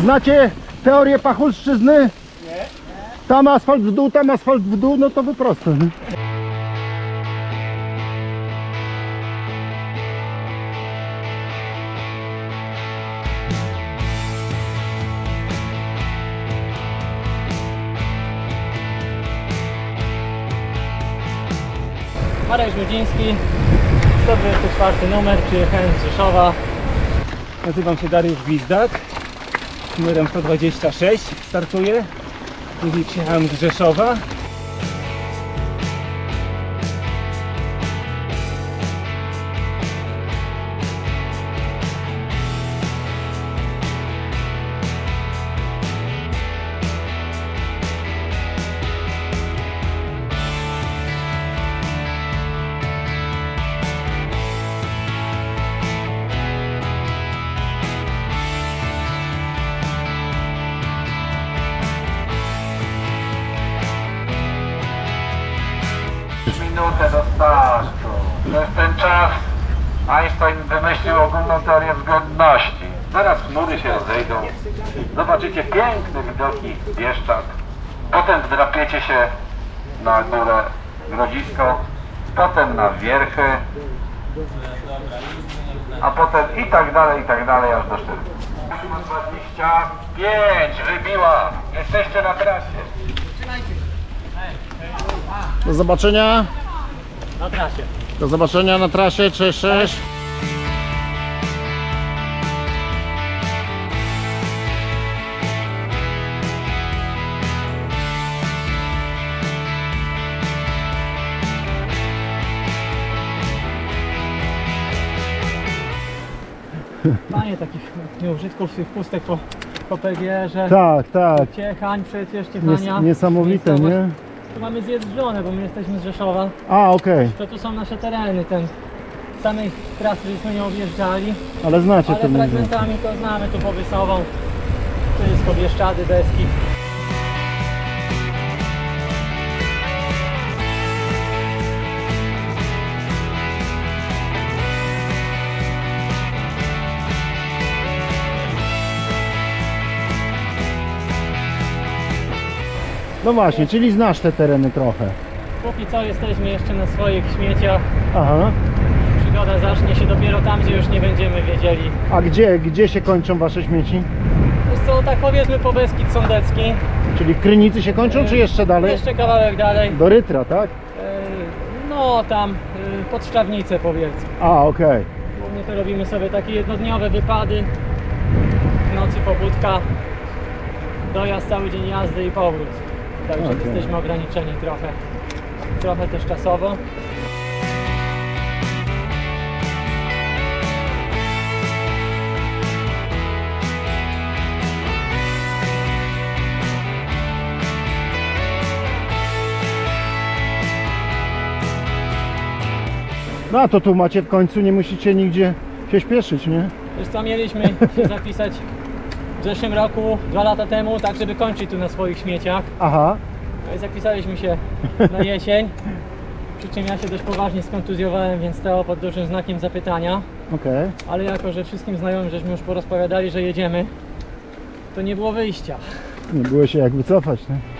Znacie teorię pachulszczyzny? Nie. Tam asfalt w dół, tam asfalt w dół, no to wy proste. Nie? Marek Żudziński, 124 numer, przyjechałem z Rzeszowa. Nazywam się Dariusz Gwizdak, numerem 126 startuję. Później przyjechałem z Rzeszowa. Ten czas Einstein wymyślił ogólną teorię względności. Zaraz chmury się rozejdą. Zobaczycie piękne widoki Bieszczad. Potem wdrapiecie się na górę Grodzisko. Potem na Wierchy. A potem i tak dalej, i tak dalej, aż do szczytu. 25 wybiła. Jesteście na trasie. Do zobaczenia. Na trasie. Do zobaczenia na trasie. Cześć, cześć. Panie takich nieużytków, tych pustek po, po PGR-ze. Tak, tak. Ciechań przecież, Nies ciechania. niesamowite, nie? Tu mamy zjeżdżone, bo my jesteśmy z Rzeszowa. A, okej. To tu są nasze tereny, ten samej trasy żeśmy nie objeżdżali, Ale znacie ale to fragmentami to znamy tu powysową. Wszystko, Bieszczady, deski. No właśnie, czyli znasz te tereny trochę. Póki co jesteśmy jeszcze na swoich śmieciach. Aha. Przygoda zacznie się dopiero tam, gdzie już nie będziemy wiedzieli. A gdzie, gdzie się kończą wasze śmieci? Wiesz co, tak powiedzmy po Beskid Sądecki. Czyli Krynicy się kończą, czy jeszcze dalej? Jeszcze kawałek dalej. Do Rytra, tak? E, No tam, e, pod Szczawnicę powiedzmy. A, okej. Głównie to robimy sobie takie jednodniowe wypady. W nocy pobudka. Dojazd cały dzień jazdy i powrót. Także Okej. jesteśmy ograniczeni trochę. Trochę też czasowo. No a to tu macie w końcu, nie musicie nigdzie się śpieszyć, nie? Wiesz co, mieliśmy się zapisać zeszłym roku, dwa lata temu, tak żeby kończyć tu na swoich śmieciach. Aha. No i zapisaliśmy się na jesień. Przy czym ja się dość poważnie skontuzjowałem, więc stało pod dużym znakiem zapytania. Okej. Ale jako, że wszystkim znajomym żeśmy już porozpowiadali, że jedziemy, to nie było wyjścia. Nie było się jak wycofać, nie?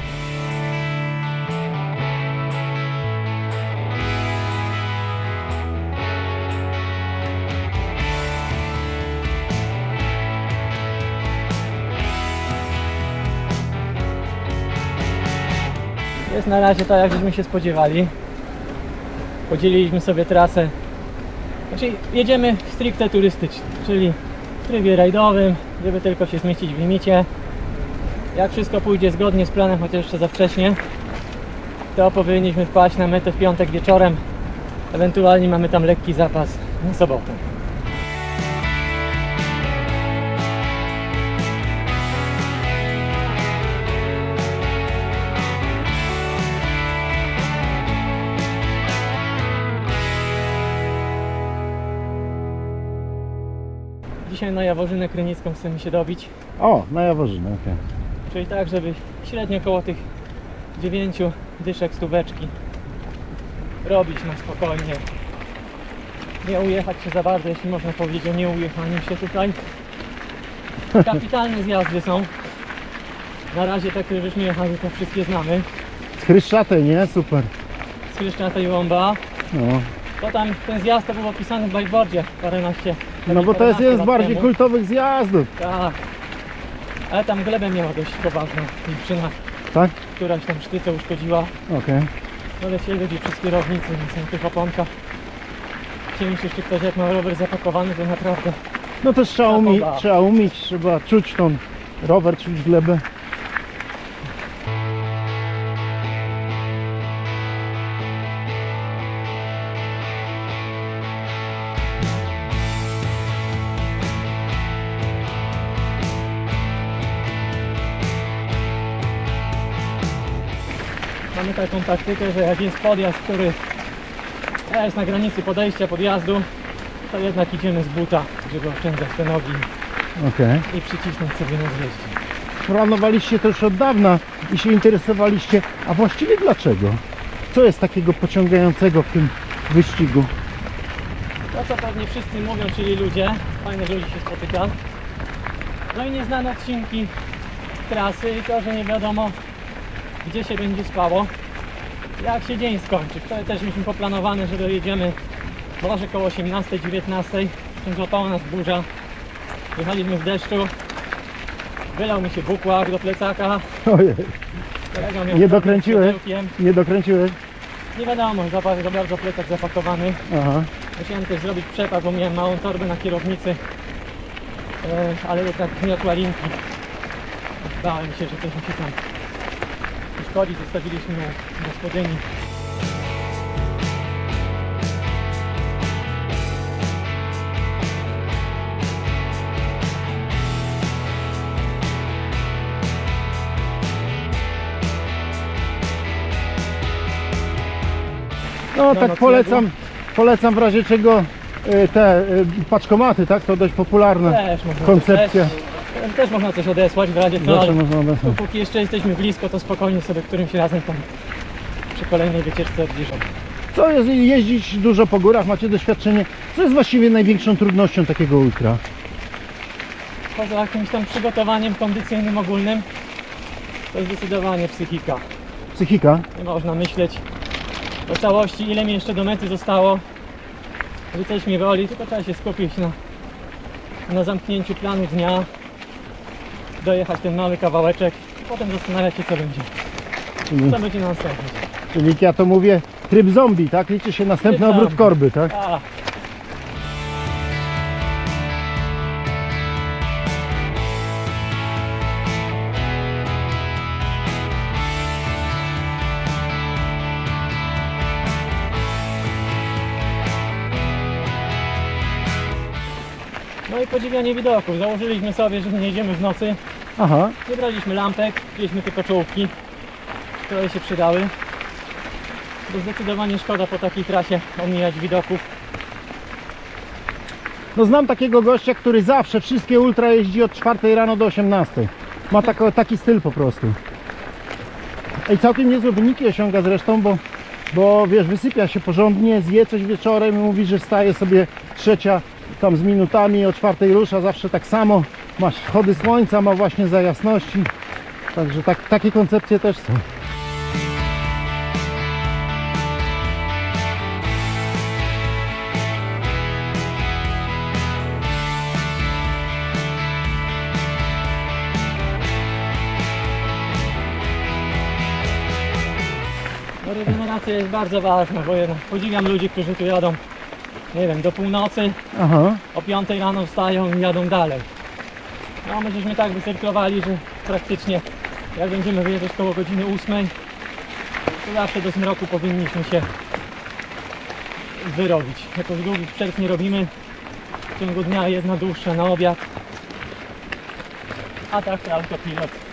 Jest na razie tak, jak żeśmy się spodziewali. Podzieliliśmy sobie trasę. Znaczy, jedziemy stricte turystycznie, czyli w trybie rajdowym, żeby tylko się zmieścić w limicie. Jak wszystko pójdzie zgodnie z planem, chociaż jeszcze za wcześnie, to powinniśmy wpaść na metę w piątek wieczorem. Ewentualnie mamy tam lekki zapas na sobotę. Dzisiaj na Jaworzynę Krynicką chcemy się dobić. O, na Jaworzynę, okej. Czyli tak, żeby średnio koło tych 9 dyszek stóweczki robić na spokojnie. Nie ujechać się za bardzo, jeśli można powiedzieć o nieujechaniu się tutaj. Kapitalne zjazdy są. Na razie które żeśmy jechali, to wszystkie znamy. Z Chryszczatej, nie? Super. Z Kryszczata i Łomba. No, To tam ten zjazd to był opisany w bikeboardzie paręnaście. No bo to jest jeden z bardziej kultowych zjazdów, Tak. Ale tam glebę miała dość poważną. Dziewczyna, tak? któraś tam sztyce uszkodziła. Okej. No lecieli ludzi przez kierownicę, więc na tych oponkach. Chcieli się jeszcze ktoś jak ma rower zapakowany, to naprawdę. No też trzeba, umie, Zapoda. trzeba umieć, trzeba czuć tą rower, czuć glebę. Taką taktykę, że jak jest podjazd, który jest na granicy podejścia podjazdu, to jednak idziemy z buta, żeby oszczędzać te nogi Okej. i przycisnąć sobie na zjeździe. Planowaliście to już od dawna i się interesowaliście, a właściwie dlaczego? Co jest takiego pociągającego w tym wyścigu? To co pewnie wszyscy mówią, czyli ludzie, fajnych ludzi się spotyka. No i nieznane odcinki trasy i to, że nie wiadomo gdzie się będzie spało, jak się dzień skończy. Wczoraj też mieliśmy poplanowane, że dojedziemy może koło 18-19, czym złapała nas burza. Jechaliśmy w deszczu, wylał mi się bukłak do plecaka, Ojej, kolega miał Nie dokręciłeś? nie dokręciłeś? Nie wiadomo, za, za bardzo plecak zapakowany. Aha. Musiałem też zrobić przepad, bo miałem małą torbę na kierownicy, e, ale tak gniotła linki. Bałem się, że coś mi się tam uszkodzi. Zostawiliśmy u gospodyni. No tak noclegu? polecam, polecam w razie czego y, te y, paczkomaty, tak? To dość popularna Też można koncepcja. Też, też można coś odesłać w razie co, Zawsze ale można odesłać. póki jeszcze jesteśmy blisko, to spokojnie sobie którymś razem tam przy kolejnej wycieczce odbliżą. Co jest jeździć dużo po górach, macie doświadczenie. Co jest właściwie największą trudnością takiego ultra? Poza jakimś tam przygotowaniem kondycyjnym ogólnym, to zdecydowanie psychika. Psychika? Nie można myśleć o całości, ile mi jeszcze do mety zostało, że coś mi woli, tylko trzeba się skupić na, na zamknięciu planu dnia, dojechać ten mały kawałeczek i potem zastanawiać się co będzie, Czyli, co będzie na następny czyli jak ja to mówię, tryb zombie, tak? Liczy się następny obrót korby, tak? A, No i podziwianie widoków. Założyliśmy sobie, że nie jedziemy w nocy. Aha. Nie braliśmy lampek, wzięliśmy tylko czołówki, które się przydały. Bo zdecydowanie szkoda po takiej trasie omijać widoków. No znam takiego gościa, który zawsze wszystkie ultra jeździ od 4 rano do 18. Ma tako, taki styl po prostu. I całkiem niezłe wyniki osiąga zresztą, bo, bo wiesz, wysypia się porządnie, zje coś wieczorem i mówi, że wstaje sobie trzecia tam z minutami, o czwartej rusza zawsze tak samo. Ma wschody słońca, ma właśnie za jasności. Także tak, takie koncepcje też są. Regeneracja jest bardzo ważna, bo podziwiam ludzi, którzy tu jadą, nie wiem, do północy, Aha. o 5 rano wstają i jadą dalej. No my żeśmy tak wysyrklowali, że praktycznie jak będziemy wyjeżdżać koło godziny 8, to zawsze do zmroku powinniśmy się wyrobić. Jakoś długich przerw nie robimy. W ciągu dnia jedna dłuższa na obiad. A tak to autopilot.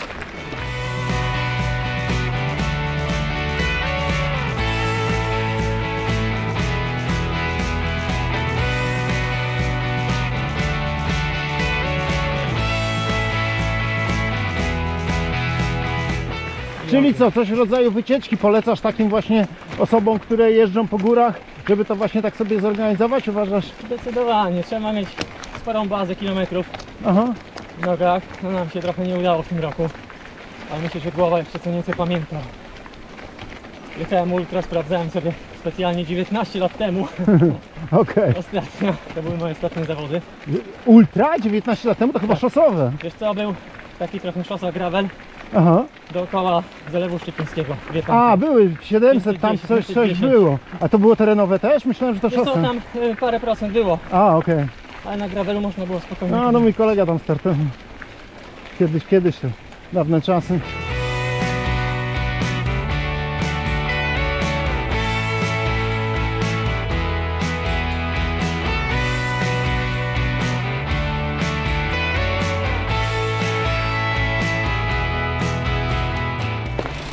Czyli co, coś w rodzaju wycieczki polecasz takim właśnie osobom, które jeżdżą po górach, żeby to właśnie tak sobie zorganizować, uważasz? Zdecydowanie, trzeba mieć sporą bazę kilometrów. Aha. w nogach. No nam się trochę nie udało w tym roku. Ale myślę, że głowa jeszcze co nieco pamięta. Jechałem ultra, sprawdzałem sobie specjalnie 19 lat temu. Okej. Ostatnio. To były moje ostatnie zawody. Ultra 19 lat temu to chyba szosowe. Wiesz co, był taki trochę szosa gravel Aha. dookoła Zalewu. Wie pan. A, były 700, tam 510, coś, coś 510. było. A to było terenowe też? Myślałem, że to Wiesz co, szosy. tam y, parę procent było, A, okej. ale na gravelu można było spokojnie. No, no mój kolega tam startował. Kiedyś, kiedyś to. Dawne czasy.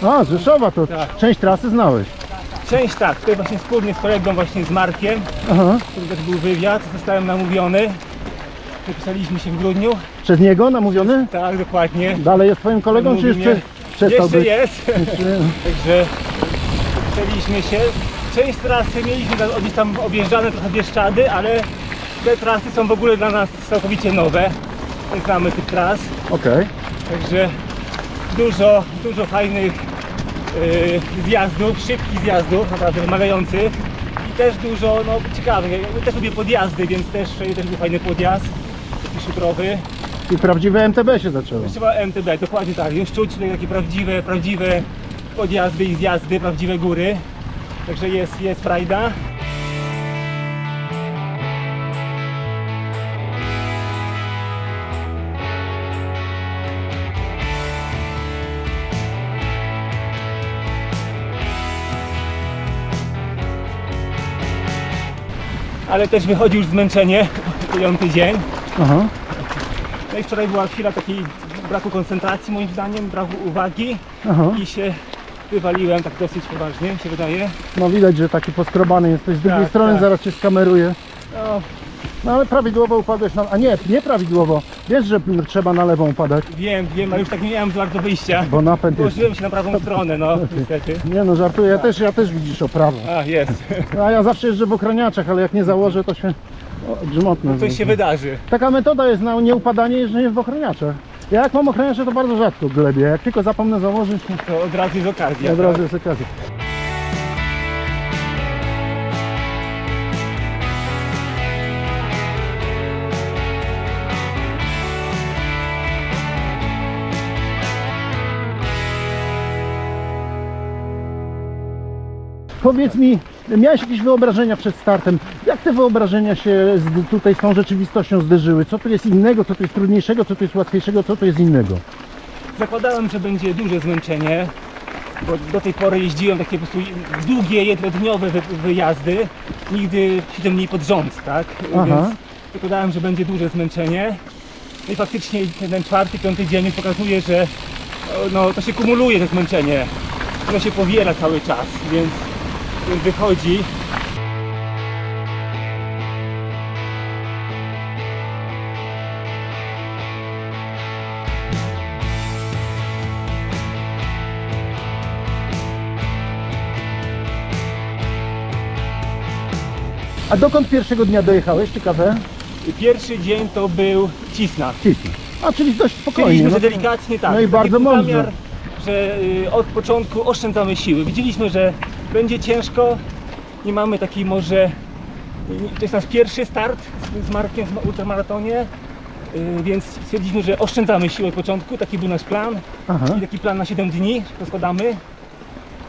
A, z Rzeszowa to Tak. część trasy znałeś. Część tak, tutaj właśnie wspólnie z kolegą właśnie z Markiem, Aha. który też był wywiad, zostałem namówiony. Wypisaliśmy się w grudniu. Przez niego namówiony? Tak, dokładnie. Dalej jest twoim kolegą, czy już Namówił prze, mnie. przestał Jeszcze być? jest, także wypisaliśmy się. Część trasy mieliśmy tam- gdzieś tam objeżdżane trochę Bieszczady, ale te trasy są w ogóle dla nas całkowicie nowe. Nie znamy tych tras, Okej. także dużo, dużo fajnych yy, zjazdów, szybkich zjazdów, naprawdę wymagających. I też dużo no, ciekawych. Ja też lubię podjazdy, więc też, też był fajny podjazd, taki szutrowy. I prawdziwe MTB się zaczęło. Trzeba MTB, dokładnie tak. Już czuć tutaj takie prawdziwe, prawdziwe podjazdy i zjazdy, prawdziwe góry. Także jest, jest frajda. Ale też wychodzi już zmęczenie, piąty dzień. Aha. No i wczoraj była chwila takiej braku koncentracji moim zdaniem, braku uwagi Aha. i się wywaliłem tak dosyć poważnie, mi się wydaje. No widać, że taki poskrobany jesteś. Z drugiej Tak, strony tak. zaraz cię skameruje. No, No ale prawidłowo upadłeś na... A nie, nieprawidłowo. Wiesz, że trzeba na lewą upadać, wiem, wiem, ale już tak nie miałem bardzo wyjścia. bo napęd jest... Położyłem się na prawą stronę, no niestety. Nie no, żartuję. Ja też, ja też widzisz o prawo. A, jest. A ja zawsze jeżdżę w ochraniaczach, ale jak nie założę, to się... Grzmotne. Coś się wydarzy. Taka metoda jest na nieupadanie jeżdżenie w ochraniaczach. Ja jak mam ochraniacze, to bardzo rzadko glebię. Jak tylko zapomnę założyć, to To od razu jest okazja. od razu jest okazja. Powiedz mi, miałeś jakieś wyobrażenia przed startem? Jak te wyobrażenia się z, tutaj z tą rzeczywistością zderzyły? Co tu jest innego, co tu jest trudniejszego, co tu jest łatwiejszego, co tu jest innego? Zakładałem, że będzie duże zmęczenie, bo do tej pory jeździłem takie po prostu długie, jednodniowe wy- wyjazdy, nigdy 7 dni pod rząd, tak? Aha. Więc zakładałem, że będzie duże zmęczenie. No i faktycznie ten czwarty, piąty dzień pokazuje, że o, no, to się kumuluje to zmęczenie. Ono się powiela cały czas, więc wychodzi. A dokąd pierwszego dnia dojechałeś? Ciekawe. Pierwszy dzień to był Cisna. Cisna. A czyli dość spokojnie. Chcieliśmy, no że delikatnie tak. no i taki bardzo mądrze. zamiar, że y, od początku oszczędzamy siły. Widzieliśmy, że będzie ciężko. Nie mamy takiej może. To jest nasz pierwszy start z, z Markiem w ultramaratonie. y, Więc stwierdziliśmy, że oszczędzamy siły od początku. Taki był nasz plan. Aha. I taki plan na 7 dni rozkładamy.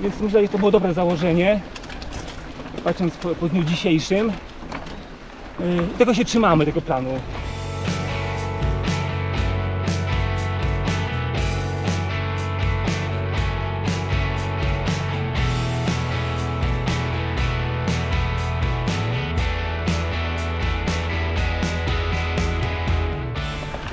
Więc myślę, że to było dobre założenie. Patrząc po, po dniu dzisiejszym. Y, Tego się trzymamy, tego planu.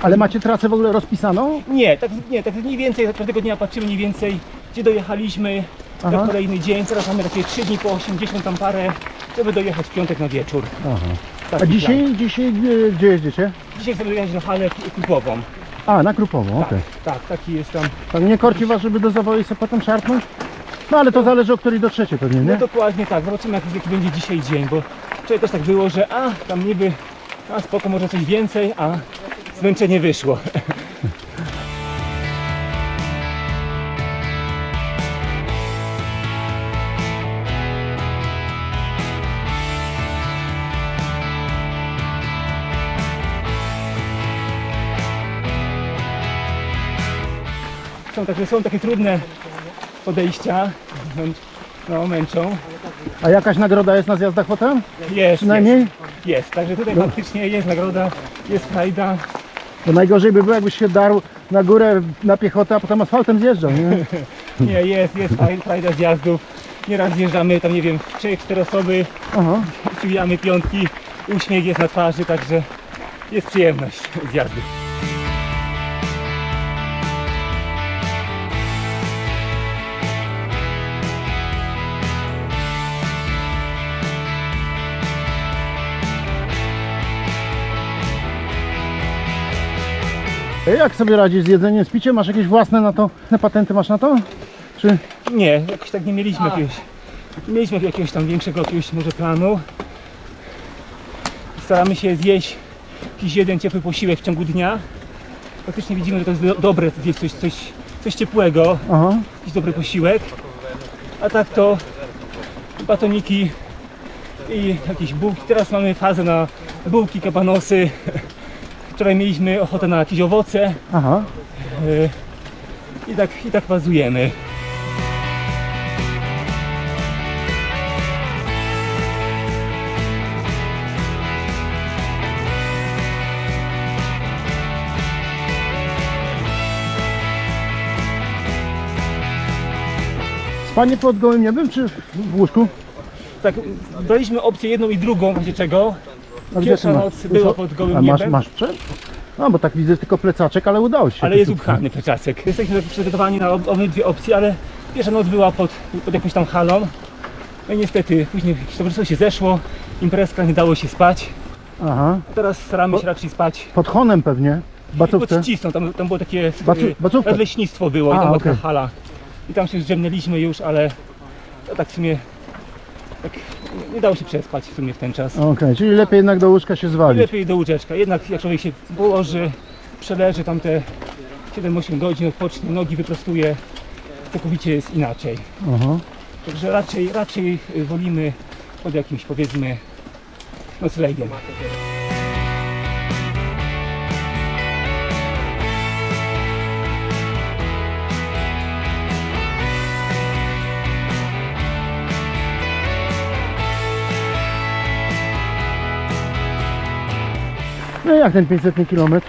Ale macie trasę w ogóle rozpisaną? Nie, tak, nie, tak mniej więcej, każdego dnia patrzymy mniej więcej, gdzie dojechaliśmy Aha. na kolejny dzień. Teraz mamy takie 3 dni po 80 tam parę, żeby dojechać w piątek na wieczór. Aha. Taki A dzisiaj, dzisiaj gdzie, gdzie jeździecie? plan. Dzisiaj chcemy dojechać na halę klubową. A, na Krupową, okej. Tak, tak, taki jest tam. Tak nie korci was, żeby do zawoju sobie potem szarpnąć? No ale to zależy o której dotrzecie pewnie, No nie? dokładnie tak, zobaczymy jaki, jaki będzie dzisiaj dzień, bo wczoraj też tak było, że a, tam niby, a spoko, może coś więcej, a zmęczenie wyszło. Są, także są takie trudne podejścia, no, męczą. A jakaś nagroda jest na zjazdach potem? Jest, Przynajmniej? jest, jest. Także tutaj faktycznie jest nagroda, jest frajda. Bo najgorzej by było, jakbyś się darł na górę na piechotę, a potem asfaltem zjeżdżał, nie? Nie, jest, jest fraj- frajda zjazdów. Nieraz zjeżdżamy tam, nie wiem, trzy, cztery osoby, Aha. przybijamy piątki, uśmiech jest na twarzy, także jest przyjemność zjazdu. Jak sobie radzisz z jedzeniem, z piciem? Masz jakieś własne na to, na patenty masz na to? Czy Nie, jakoś tak nie mieliśmy A. jakiegoś, nie mieliśmy jakiegoś tam większego jakiegoś może planu. Staramy się zjeść jakiś jeden ciepły posiłek w ciągu dnia. Faktycznie widzimy, że to jest do, dobre zjeść coś, coś, coś ciepłego, Aha. jakiś dobry posiłek. A tak to batoniki i jakieś bułki. Teraz mamy fazę na bułki, kabanosy. Wczoraj mieliśmy ochotę na jakieś owoce Aha. yy, i tak, i tak bazujemy. Spanie pod gołym niebem, czy w łóżku? Tak, daliśmy opcję jedną i drugą, wiecie czego? Gdzie Pierwsza ty masz? noc była pod gołym A masz, niebem. masz przed? No bo tak widzę tylko plecaczek, ale udało się. Ale jest upchany plecacek. Jesteśmy przygotowani na ob- obydwie opcje, ale pierwsza noc była pod, pod jakąś tam halą. No i niestety później towarzystwo się zeszło, imprezka, nie dało się spać. Aha. Teraz staramy się raczej spać Pod honem pewnie. Bacówkę. pod ścisną, tam, tam było takie Bacu- y, bacówka. nadleśnictwo było i A, tam była okej. taka hala. I tam się zdrzemnęliśmy już, ale to tak w sumie tak nie dało się przespać w sumie w ten czas. Okej, czyli lepiej jednak do łóżka się zwalić. Lepiej do łóżeczka. Jednak jak człowiek się położy, przeleży tam te 7-8 godzin, odpocznie, nogi wyprostuje, całkowicie jest inaczej. Aha. Także raczej, raczej wolimy pod jakimś powiedzmy noclegiem. No jak ten 500 km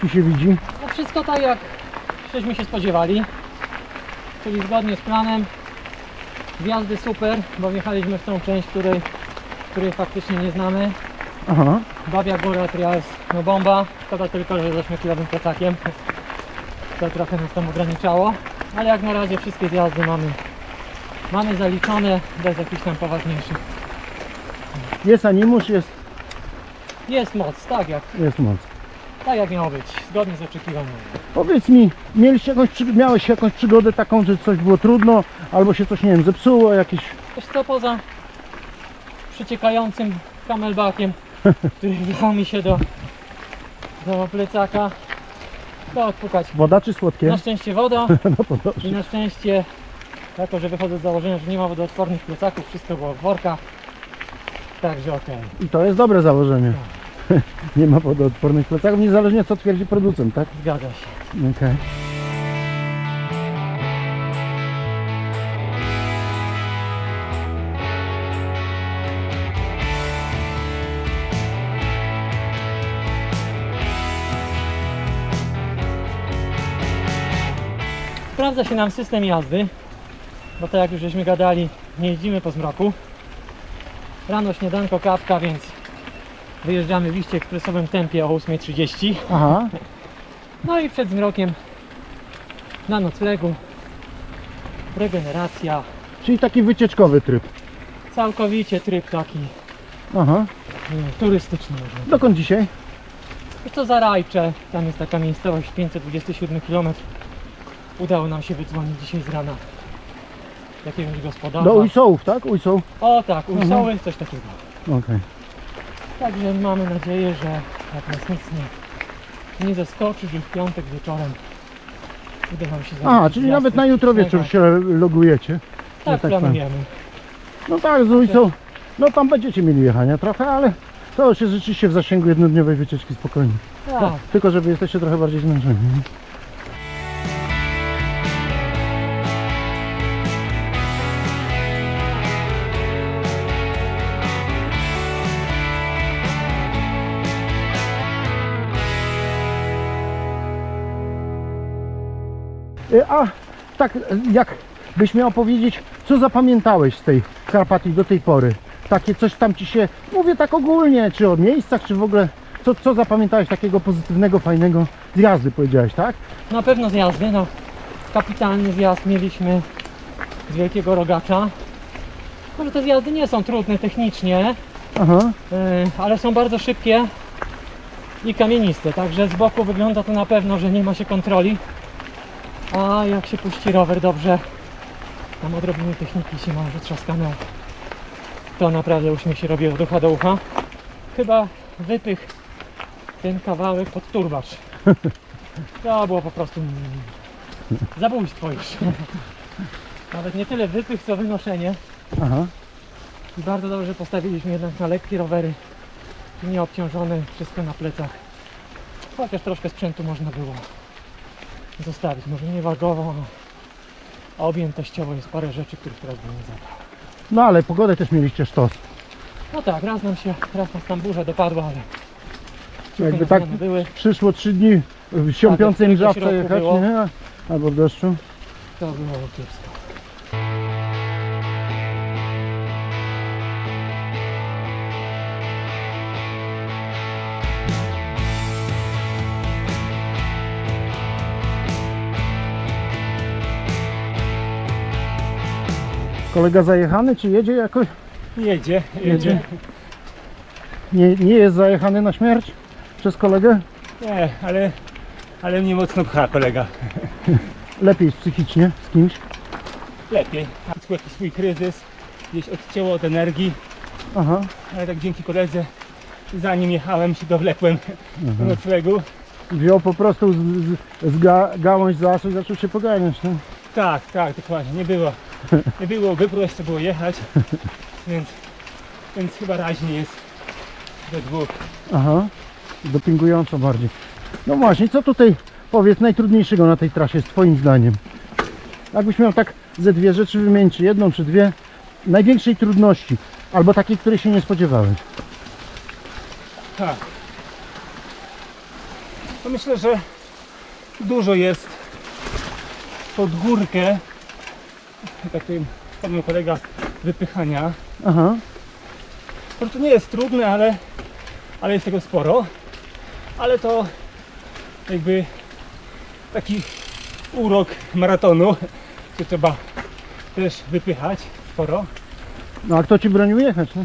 tu się widzi? No wszystko tak jak żeśmy się spodziewali. Czyli zgodnie z planem. Wjazdy super, bo wjechaliśmy w tą część, której, której faktycznie nie znamy. Aha. Babia Góra Trials, no bomba. Szkoda tylko, że ze śmiekiwym plecakiem. To trochę nas tam ograniczało. Ale jak na razie wszystkie zjazdy mamy, mamy zaliczone bez jakichś tam poważniejszych. Jest animusz, jest, Jest moc, tak jak, jest moc. tak jak miało być, zgodnie z oczekiwaniami. Powiedz mi, mieliście jakąś, przy- miałeś jakąś przygodę taką, że coś było trudno, albo się coś, nie wiem, zepsuło, jakieś... Wiesz co, poza przyciekającym kamelbakiem, który wjechał mi się do, do plecaka, to odpukać. Woda czy słodkie? Na szczęście woda No to dobrze. i na szczęście, jako że wychodzę z założenia, że nie ma wodoodpornych plecaków, wszystko było w workach. Także okej. I to jest dobre założenie. Nie ma wodoodpornych plecaków, niezależnie co twierdzi producent, tak? Zgadza się. Okej. Sprawdza się nam system jazdy, bo tak jak już żeśmy gadali, nie jeździmy po zmroku. Rano śniadanko, kawka, więc wyjeżdżamy w liście ekspresowym tempie o 8.30. Aha. No i przed zmrokiem na noclegu regeneracja, Czyli taki wycieczkowy tryb. całkowicie tryb taki Aha. mm, turystyczny. Dokąd dzisiaj? I to Zarajcze, tam jest taka miejscowość 527 km. Udało nam się wydzwonić dzisiaj z rana jakiegoś gospodarza. Do Ujsołów, tak? Ujsoł? O tak, Ujsoły, coś takiego. Okej. Także mamy nadzieję, że jak nas nic nie nie zeskoczyć i w piątek wieczorem uda nam się zrobić czyli nawet na jutro wieczór się logujecie. Tak, tak planujemy. No tak, z ulicą. No tam będziecie mieli jechania trochę, ale to już jest rzeczywiście w zasięgu jednodniowej wycieczki spokojnie. Tak. Tylko, że wy jesteście trochę bardziej zmęczeni. A tak jak byś miał powiedzieć, co zapamiętałeś z tej Karpatii do tej pory? Takie coś tam ci się, mówię tak ogólnie, czy o miejscach, czy w ogóle, co, co zapamiętałeś takiego pozytywnego, fajnego z jazdy powiedziałeś, tak? Na pewno zjazdy, no kapitalny zjazd mieliśmy z Wielkiego Rogacza. Może te zjazdy nie są trudne technicznie, Aha, yy, ale są bardzo szybkie i kamieniste, także z boku wygląda to na pewno, że nie ma się kontroli. A jak się puści rower dobrze, tam odrobiny techniki się ma wytrzaskane, to naprawdę uśmiech się robi od ucha do ucha. Chyba wypych ten kawałek pod turbacz. To było po prostu zabójstwo już. Nawet nie tyle wypych, co wynoszenie. aha. I bardzo dobrze postawiliśmy jednak na lekkie rowery. Nieobciążone, wszystko na plecach. Chociaż troszkę sprzętu można było zostawić. Może nie wagowo, a objętościowo jest parę rzeczy, których teraz bym nie zabrał. No ale pogodę też mieliście sztos. No tak, raz nam się, raz nas tam burza dopadła, ale Jakby tak były, przyszło trzy dni w siąpiącej Tak, mrzawce w jechać, było. nie? Albo w deszczu. to było kiepsko. Kolega zajechany, czy jedzie jakoś? Jedzie, Jedzie. Nie, nie jest zajechany na śmierć przez kolegę? Nie, ale, ale mnie mocno pcha kolega. Lepiej psychicznie z kimś. Lepiej. Miał jakiś swój kryzys, gdzieś odcięło od energii, Aha. ale tak dzięki koledze, zanim jechałem się dowlekłem do noclegu. Wziął po prostu z, z, z ga, gałąź z lasu i zaczął się poganiać. No. Tak, tak, dokładnie, nie było. Nie było wypru, jeszcze było jechać, więc, więc chyba raźnie jest we dwóch. Aha. Dopingująco bardziej. No właśnie, co tutaj powiedz najtrudniejszego na tej trasie, z Twoim zdaniem? Jakbyś miał tak ze dwie rzeczy wymienić, czy jedną, czy dwie, największej trudności, albo takiej, której się nie spodziewałeś. Tak. No myślę, że dużo jest pod górkę, tak wspomniał kolega, wypychania. Aha. Po prostu nie jest trudne, ale, ale jest tego sporo. Ale to jakby taki urok maratonu, że trzeba też wypychać sporo. No a kto Ci bronił jechać? No?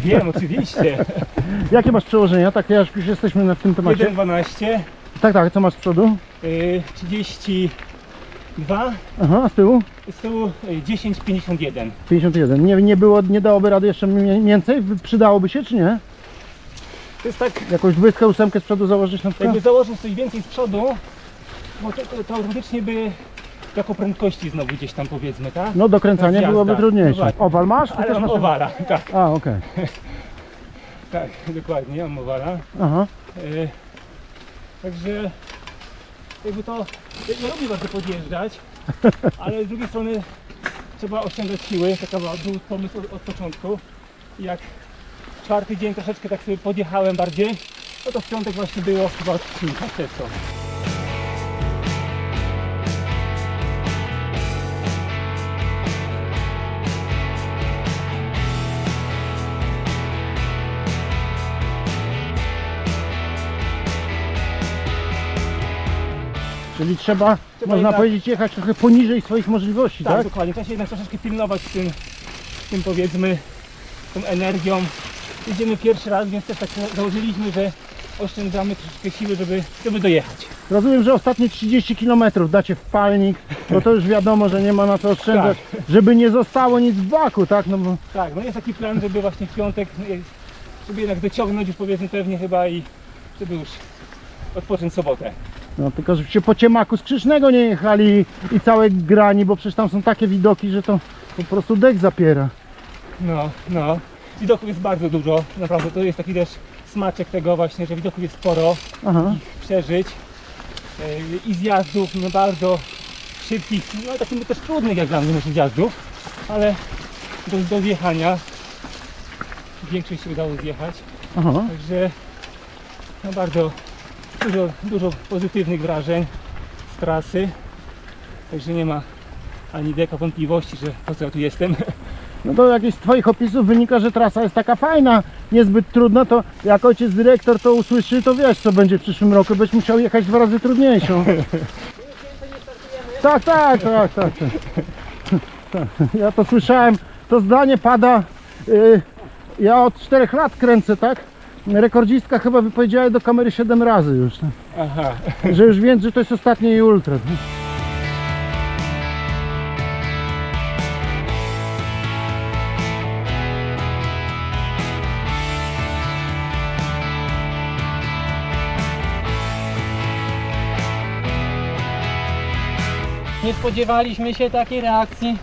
Wiem, oczywiście. Jakie masz przełożenia? Tak, jak już jesteśmy na- tym temacie. 1,12, Tak, tak, co masz z przodu? y, 32, Aha, a z tyłu? Z tyłu y, 10,51. 51. Nie, nie było, nie dałoby rady jeszcze więcej? Przydałoby się, czy nie? To jest tak, Jakąś 28 z przodu założyć na przykład? jakby założył coś więcej z przodu, bo to, to, to automatycznie by jako prędkości znowu gdzieś tam powiedzmy, tak? No dokręcanie Jazda. byłoby No trudniejsze. właśnie. Owal masz? Czy Ale też mam masz... owara, tak, A, okej. tak, dokładnie, mam owara. Aha. E, Także jakby to, ja, ja lubię bardzo podjeżdżać, ale z drugiej strony trzeba oszczędzać siły, taka był pomysł od, od początku. Jak czwarty dzień troszeczkę tak sobie podjechałem bardziej, no to w piątek właśnie było chyba odcinka przez Czyli trzeba, Trzeba można jednak- powiedzieć, jechać trochę poniżej swoich możliwości, Tak, tak? dokładnie. Trzeba się jednak troszeczkę pilnować z tym, tym powiedzmy, tą energią. Jedziemy pierwszy raz, więc też tak założyliśmy, że oszczędzamy troszeczkę siły, żeby, żeby dojechać. Rozumiem, że ostatnie 30 km dacie w palnik, bo to już wiadomo, że nie ma na co oszczędzać, żeby nie zostało nic w baku, tak? No bo Tak, no jest taki plan, żeby właśnie w piątek, no, żeby jednak dociągnąć już powiedzmy pewnie chyba i żeby już odpocząć sobotę. No tylko żebyście po ciemaku skrzyżnego nie jechali i całe grani, bo przecież tam są takie widoki, że to po prostu dek zapiera. No, no. Widoków jest bardzo dużo, naprawdę to jest taki też smaczek tego właśnie, że widoków jest sporo, Aha. przeżyć Yy, i zjazdów no bardzo szybkich, no takich też trudnych jak dla mnie naszych zjazdów, ale do, do zjechania większość się udało zjechać, Aha. także no bardzo dużo, dużo pozytywnych wrażeń z trasy, także nie ma ani deka wątpliwości, że po co ja tu jestem. No to jakieś z Twoich opisów wynika, że trasa jest taka fajna, niezbyt trudna, to jak ojciec dyrektor to usłyszy, to wiesz co będzie w przyszłym roku, będziesz musiał jechać dwa razy trudniejszą. Tak, tak, tak, tak. tak. tak. Ja to słyszałem, to zdanie pada, y, ja od czterech lat kręcę, tak? Rekordzistka chyba wypowiedziała do kamery 7 razy już, tak? Aha. że już wiem, że to jest ostatnie jej ultra. Nie spodziewaliśmy się takiej reakcji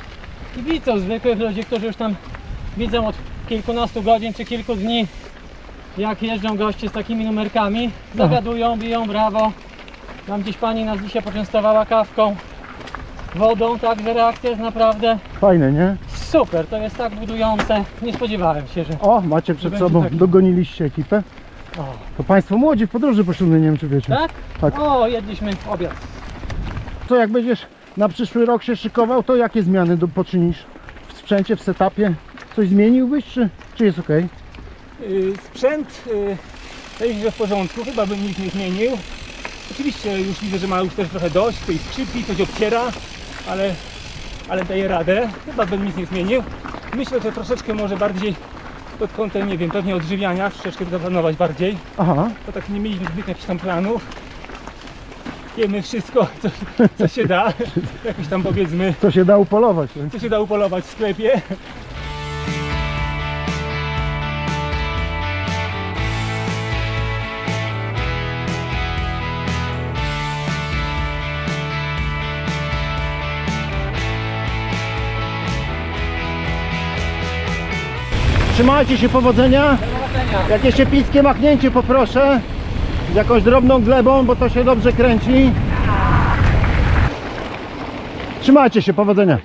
kibiców, zwykłych ludzi, którzy już tam widzą od kilkunastu godzin czy kilku dni, jak jeżdżą goście z takimi numerkami. Zagadują, biją brawo. Tam gdzieś pani nas dzisiaj poczęstowała kawką, wodą, także reakcja jest naprawdę Fajne, nie? super. To jest tak budujące. Nie spodziewałem się, że... O, macie przed Będzie sobą, taki. dogoniliście ekipę. O, To Państwo młodzi w podróży poślubnej, nie wiem czy wiecie. tak? Tak. O, jedliśmy obiad. Co jak będziesz na przyszły rok się szykował, to jakie zmiany do, poczynisz w sprzęcie, w setupie? Coś zmieniłbyś, czy, czy jest ok? Y, Sprzęt y, że w porządku, chyba bym nic nie zmienił. Oczywiście już widzę, że ma już też trochę dość, tej skrzypi, coś obciera, ale, ale daje radę. Chyba bym nic nie zmienił. Myślę, że troszeczkę może bardziej pod kątem, nie wiem, pewnie odżywiania, troszeczkę zaplanować bardziej, Aha, bo tak nie mieliśmy zbyt jakichś tam planów. Jemy wszystko, co, co się da, jakoś tam powiedzmy, to się da upolować. co się da upolować w sklepie. Trzymajcie się, powodzenia. Jakieś epickie machnięcie poproszę. Z jakąś drobną glebą, bo to się dobrze kręci. Trzymajcie się, powodzenia.